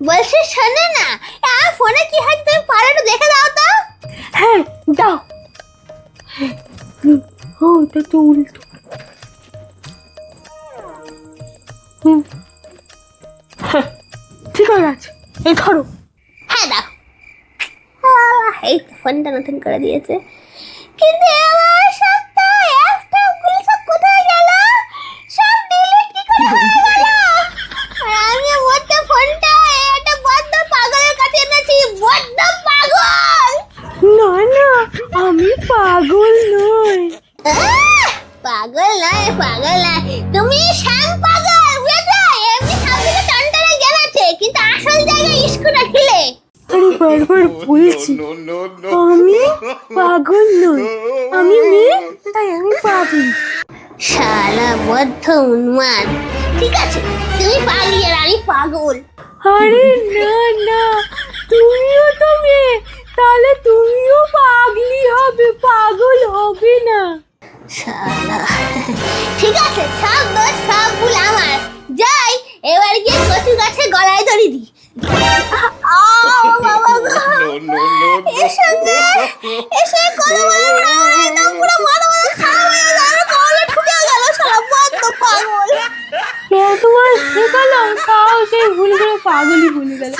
বলছি শোনো না আমার ফোনে কি হয়েছে তুমি পারো একটু দেখে দাও তো। হ্যাঁ দাও। হ্যাঁ, ও এটা তো উল্টো। হুম। হ্যাঁ ঠিক আছে এই ধরো। হ্যাঁ দাও। এই ফোনটা নতুন করে দিয়েছে। কিন্তু আমার সব তো অ্যাপটা গুলো সব কোথায় গেল সব ডিলিট কি করে হয়ে গেল আর আমি বড্ড ফোনটা একটা বড্ড পাগলের কাছে এনেছি বড্ড পাগল না না আমি পাগল নই। পাগল নয় পাগল নয়। তুমি শ্যাম পাগল বুঝেছ? এমনি সামনে টনটনে জ্ঞান কিন্তু আসল জায়গায় স্কুলে খিলে আরে বারবার বলছি আমি পাগল নই। আমি মেয়ে তাই আমি পাগল। শালা বদ্ধ উন্মাদ। ঠিক আছে তুমি পাগলি আর আমি পাগল। আরে না না তুমিও তো মেয়ে তাহলে তুমিও পাগলি হবে পাগল হবে না শালা। ঠিক আছে সব দোষ সব ভুল আমার। যাই এবার গিয়ে কচু গাছে গলায় দড়ি দি হয়ে পাগল। বলে গেল।